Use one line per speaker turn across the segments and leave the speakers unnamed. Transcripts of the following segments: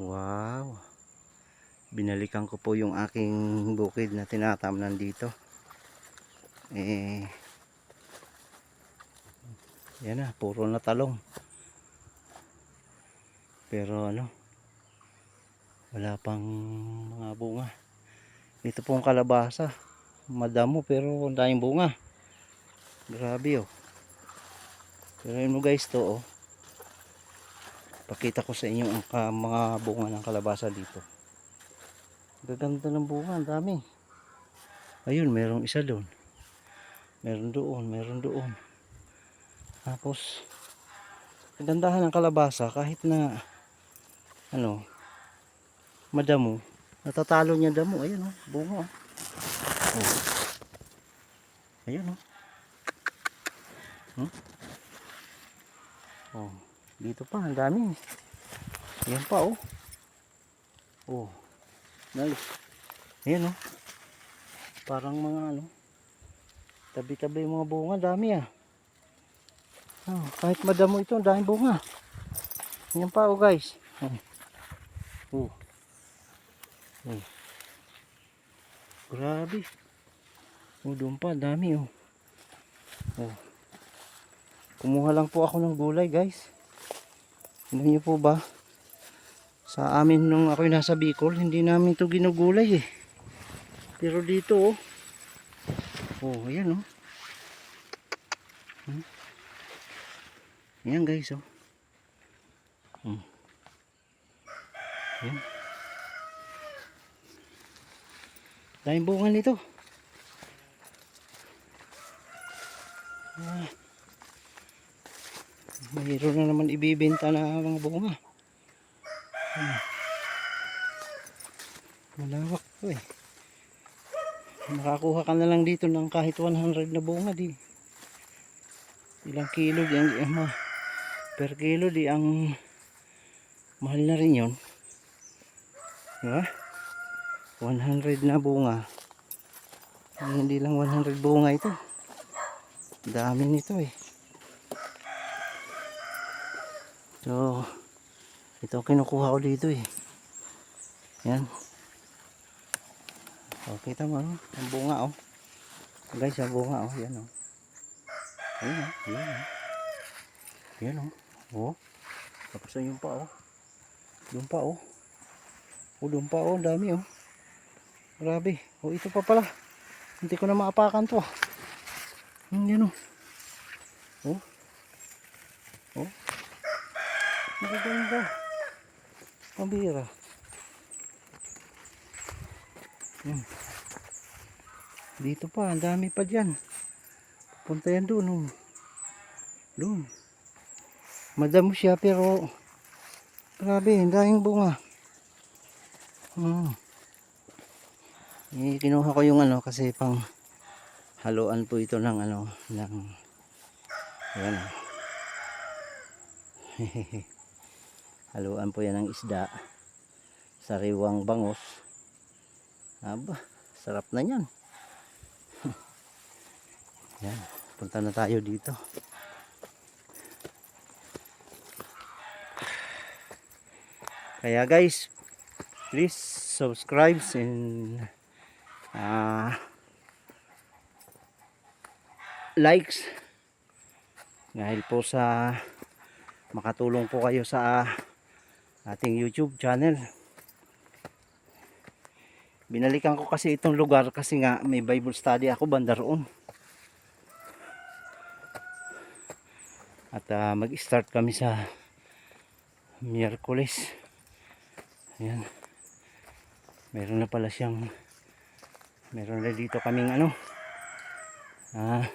Wow. Binalikan ko po yung aking bukid na tinatamnan dito. Eh, yan na, puro na talong. Pero ano, wala pang mga bunga. Ito pong kalabasa. Madamo pero ang daming bunga. Grabe oh. Pero mo guys to oh. Pakita ko sa inyo ang mga bunga ng kalabasa dito. Gaganda ng bunga, dami. Ayun, merong isa doon. Meron doon, meron doon. Tapos, kagandahan ng kalabasa kahit na ano, madamo, natatalo niya damo. Ayun oh, bunga oh. Ayun oh. Hmm? Oh, dito pa, ang dami. Ayan pa oh. Oh. Nice. Ayan oh. Parang mga ano, tabi-tabi mga bunga, dami ah. Oh, kahit madamo ito, ang daming bunga. Ayan pa oh guys. Oh. Oh. Oh. Grabe. Oh, doon pa, dami oh. Oh. Kumuha lang po ako ng gulay guys. Ano niyo po ba? Sa amin nung ako'y nasa Bicol, hindi namin to ginugulay eh. Pero dito oh. Oh, ayan oh. Hmm. Ayan guys oh. Hmm. Ayan. Daming bunga nito. Ah. Mayroon na naman ibibenta na mga bunga. Hmm. Malawak to eh. Makakuha ka na lang dito ng kahit 100 na bunga di. Ilang kilo di ang eh, per kilo di ang mahal na rin yon. Diba? 100 na bunga. Hindi lang 100 bunga ito. Dami nito eh. So, ito kinukuha ko dito eh. Yan. O, kita mo, ano? ang bunga oh. Guys, ang bunga oh. Yan oh. Ayan oh. Ayan oh. Yan oh. Oh. Tapos na yung pa oh. Yung pa oh. Oh, doon pa oh. Dami oh. Grabe. Oh, ito pa pala. Hindi ko na maapakan to. Hmm, yan oh. Oh. Oh. Ang ganda. Pambira. Hmm. Dito pa, ang dami pa dyan. Punta yan doon. Oh. Doon. Madamo siya pero grabe, ang daming bunga. Hmm. Eh, kinuha ko yung ano kasi pang haluan po ito ng ano ng yan oh. haluan po yan ng isda. Sariwang bangos aba sarap na yan yan punta na tayo dito. Kaya guys please subscribe and ah likes. Dahil po sa makatulong po kayo sa ating YouTube channel. Binalikan ko kasi itong lugar kasi nga may Bible study ako banda roon. At ah, mag-start kami sa Miyerkules. Ayan. Meron na pala siyang meron na dito kaming ano ah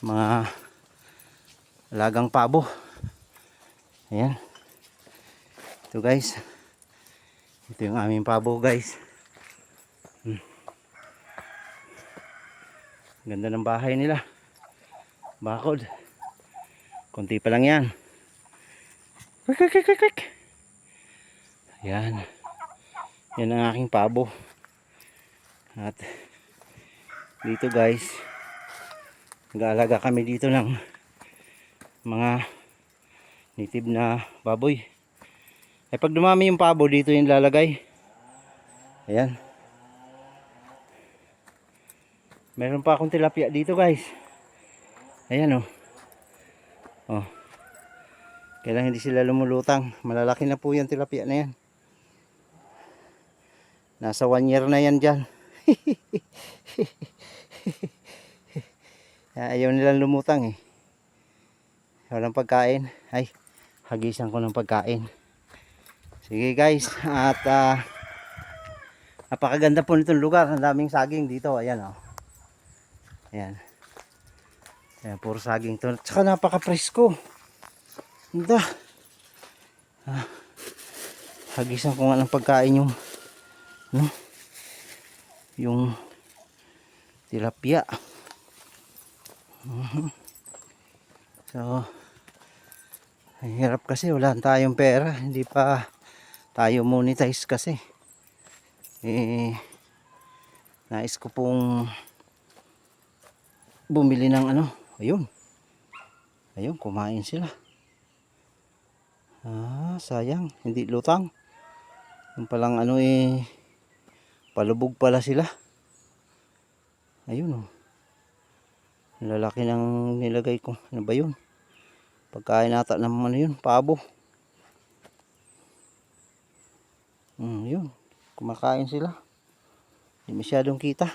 mga alagang pabo ayan. Ito guys. Ito yung aming pabo guys. Hmm. ganda ng bahay nila. Bakod. Konti pa lang yan. Quick quick quick quick quick yan yan ang aking pabo. At dito guys nag-aalaga kami dito ng mga native na baboy. Ay pag dumami yung pabo dito yung lalagay. Ayan. Meron pa akong tilapia dito guys. Ayan oh. Oh. Kailangan hindi sila lumulutang. Malalaki na po yung tilapia na yan. Nasa one year na yan dyan. Ayaw nilang lumutang eh. Walang pagkain. Ay, hagisan ko ng pagkain. Sige guys, at ah, napakaganda po nitong lugar. Ang daming saging dito. Ayan oh. Ayan. Ayan, puro saging to. Tsaka napaka-presko. Ganda. Ah, hagisan ko nga ng pagkain yung no? yung tilapia. Mhm. So, hirap kasi wala tayong pera. Hindi pa tayo monetize kasi. Eh, nais ko pong bumili ng ano. Ayun. Ayun, kumain sila. Ah, sayang. Hindi lutang. Yung palang ano eh, palubog pala sila. Ayun oh. Lalaki ng nilagay ko. Ano ba yun? Pagkain ata ng ano yun, pabo. Hmm, yun. Kumakain sila. Hindi masyadong kita.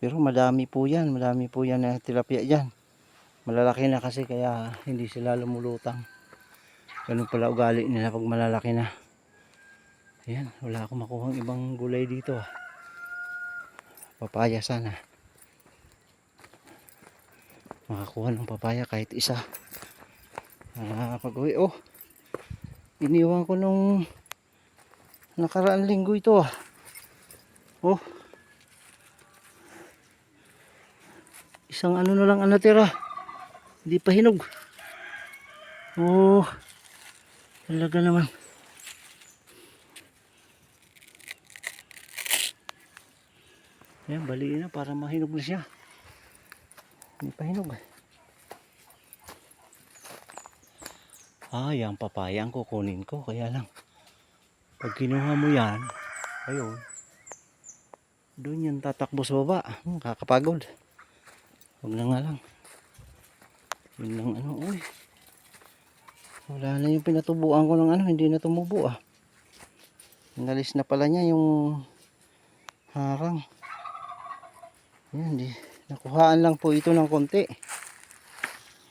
Pero madami po yan. Madami po yan na tilapia dyan. Malalaki na kasi kaya hindi sila lumulutang. Ganun pala ugali nila pag malalaki na. Ayan, wala akong makuhang ibang gulay dito ah. Papaya sana. Makakuha ng papaya kahit isa. Ah, pag uwi, oh. Iniwan ko nung nakaraan linggo ito ah. Oh. Isang ano na lang ang natira. Hindi pa hinog. Oh. Talaga naman. Ayan, baliin na para mahinog na siya. Hindi pa hinog. Ah, yung papaya ang kukunin ko. Kaya lang, pag kinuha mo yan, ayun, doon yan tatakbo sa baba. Hmm, kakapagod. Huwag na nga lang. Yun lang ano, uy. Wala na yung pinatubuan ko ng ano, hindi na tumubo ah. Nalis na pala niya yung harang. Yan, di. Nakuhaan lang po ito ng konti.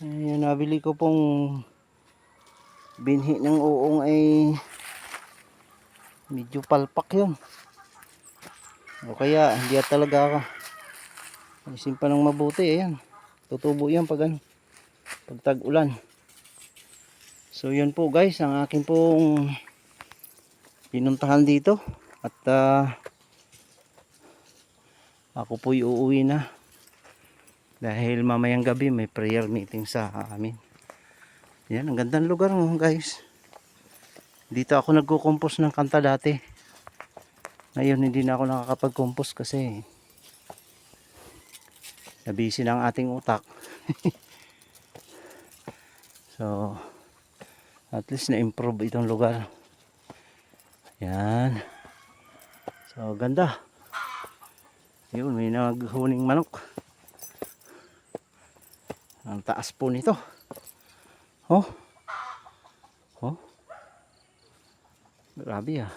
Ayan, nabili ko pong binhi ng uong ay medyo palpak yun. O kaya, hindi talaga ako. Alisin pa ng mabuti, ayan. Tutubo yan pag ano, pag tag-ulan. So, yun po guys, ang akin pong pinuntahan dito. At, ah, ako po'y uuwi na. Dahil mamayang gabi may prayer meeting sa amin. Yan, ang gandang lugar mo guys. Dito ako nagko-compose ng kanta dati. Ngayon hindi na ako nakakapag-compose kasi nabisi ng ating utak. so, at least na-improve itong lugar. Yan. So, ganda. Yun, may naghuning manok. Ang taas po nito. Oh. Oh. Grabe ah.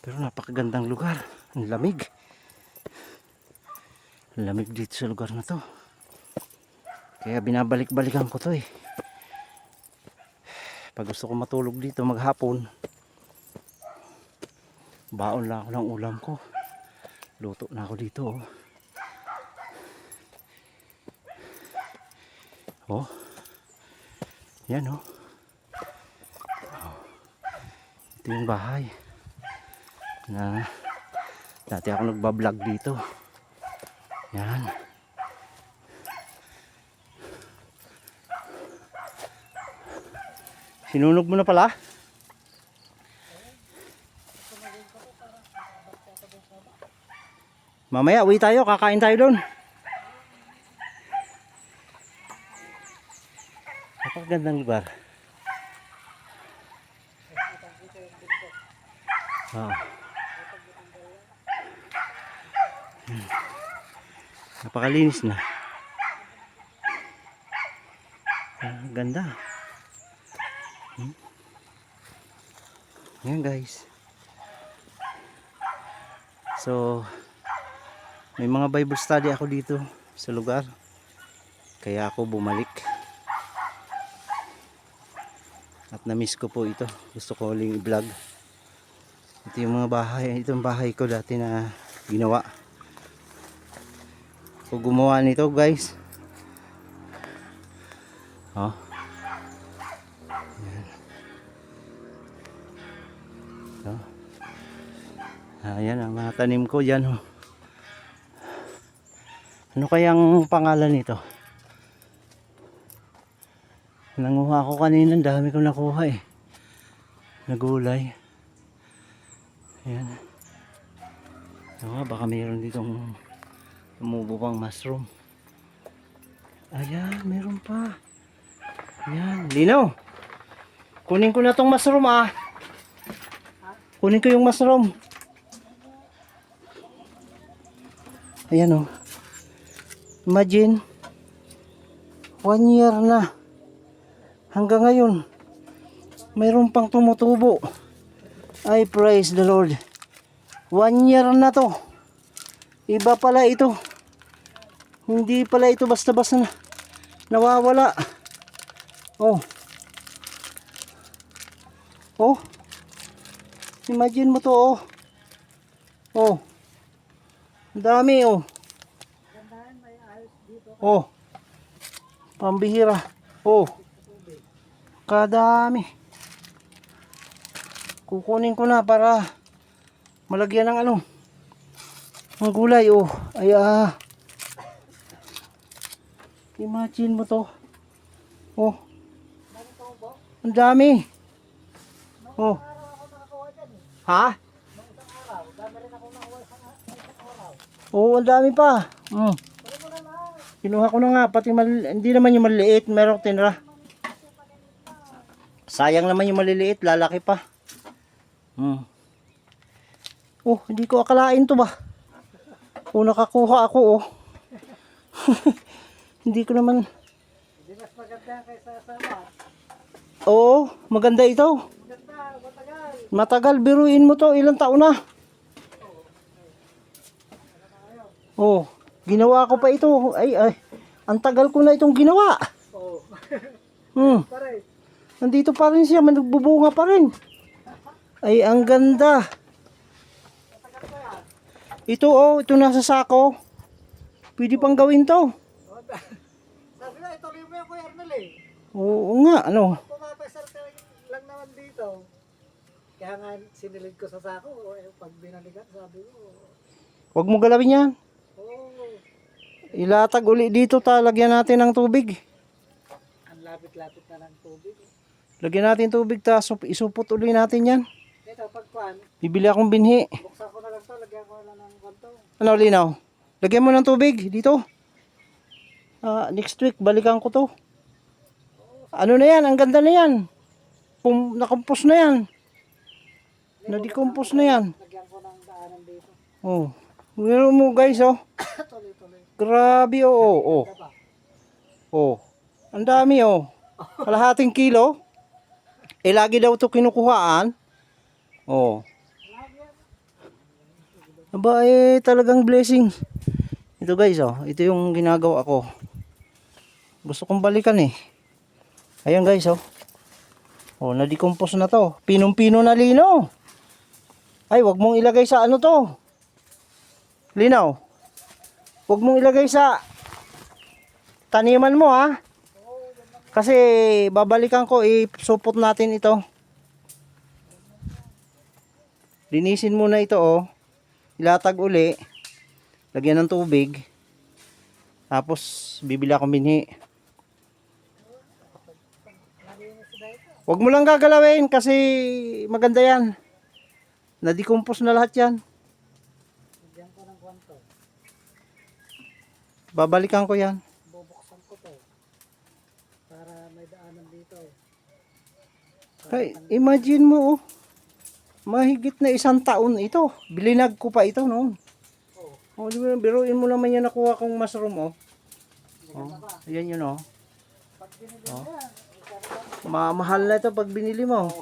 Pero napakagandang lugar. Ang lamig. Lamig dito sa lugar na to. Kaya binabalik-balikan ko to eh. Pag gusto ko matulog dito maghapon, baon lang ako ng ulam ko. Luto na ako dito. Oh. Oh. Yan oh. oh. Ito yung bahay. Na dati ako nagbablog dito. Yan. Sinunog mo na pala? Mamaya, uwi tayo. Kakain tayo doon. Napakagandang lugar. Ah. Hmm. Napakalinis na. Ah, ganda. Hmm. Yan guys. So, may mga Bible study ako dito sa lugar. Kaya ako bumalik. At na-miss ko po ito. Gusto ko uling i-vlog. Ito yung mga bahay. Itong bahay ko dati na ginawa. Ako gumawa nito guys. Oh. Ayan. Oh. Ayan ang mga tanim ko dyan. Oh. Ano kayang pangalan nito? Nanguha ako kanina, dami ko nakuha eh. Nagulay. Ayan. Nga, baka mayroon ditong tumubo pang mushroom. Ayan, meron pa. Ayan, lino. Kunin ko na tong mushroom ah. Kunin ko yung mushroom. Ayan oh. Imagine, one year na. Hanggang ngayon, mayroon pang tumutubo. I praise the Lord. One year na to. Iba pala ito. Hindi pala ito basta-basta na nawawala. Oh. Oh. Imagine mo to oh. Oh. Dami oh. Oh. Pambihira. Oh. Kadami. Kukunin ko na para malagyan ng ano. Ang gulay oh. Ay ah. Imagine mo to. Oh. Ang dami. Oh. Ha? Oo, ang dami pa. Mm. Kinuha ko na nga, pati mal- hindi naman yung maliliit, meron akong tinra. Sayang naman yung maliliit, lalaki pa. Hmm. Oh, hindi ko akalain to ba? Oh, nakakuha ako oh. hindi ko naman...
Hindi mas maganda kaysa sa ama.
Oo, maganda ito.
Maganda, matagal.
Matagal, biruin mo to, ilang taon na. Oh, ginawa ko pa ito. Ay, ay, ang tagal ko na itong ginawa.
Oo.
Hmm.
Pare,
Nandito pa rin siya, may nagbubunga pa rin. Ay, ang ganda. Ito oh, ito nasa sako. Pwede pang gawin to.
sabi na, mo yung Kuya Arnel eh.
Oo nga, ano.
Pumapasar ka lang naman dito. Kaya nga sinilid ko sa sako. Eh, pag binalikan, sabi ko,
Huwag mo galawin yan.
oo,
Ilatag uli dito, talagyan natin ng tubig.
ang lapit-lapit na ng tubig.
Lagyan natin tubig, tapos sup- isupot uli natin yan.
Ito, pagkuhan,
Bibili akong binhi.
buksan ko na lang to, lagyan ko na ng kanto.
Ano, Linaw? Lagyan mo ng tubig dito. Ah, next week, balikan ko to. Ano na yan? Ang ganda na yan. Pum, nakompos na yan. Na-decompose na yan.
Lagyan ko ng daanan dito.
Oh. Meron mo guys, oh. Grabe, oh. Oh. oh. Oh. Ang dami, oh. Kalahating kilo. Eh, lagi daw to kinukuhaan. Oh. Aba, eh, talagang blessing. Ito guys, oh. Ito yung ginagawa ko. Gusto kong balikan, eh. Ayan guys, oh. Oh, na-decompose na to. Pinong-pino na lino. Ay, wag mong ilagay sa ano to. Linaw. Huwag mong ilagay sa taniman mo ha. Kasi babalikan ko isupot natin ito. Linisin muna ito oh. Ilatag uli. Lagyan ng tubig. Tapos bibili akong binhi. Huwag mo lang gagalawin kasi maganda yan. Na-decompose na lahat yan. Babalikan ko yan.
Bubuksan ko to. Para may daanan dito.
Kay, imagine mo, oh. Mahigit na isang taon ito. Bilinag ko pa ito noon.
Oo.
Oh, di ba, biruin mo naman yan nakuha kong mushroom, oh. Oh, ayan yun, oh.
Isang
Mamahal na ito pag binili mo.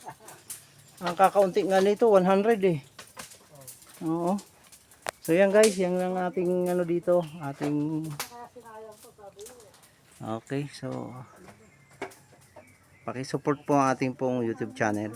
Ang kakaunti nga nito, 100 eh. Oo. So yan guys, yan lang ating ano dito, ating. Okay, so paki-support po ang ating pong YouTube channel.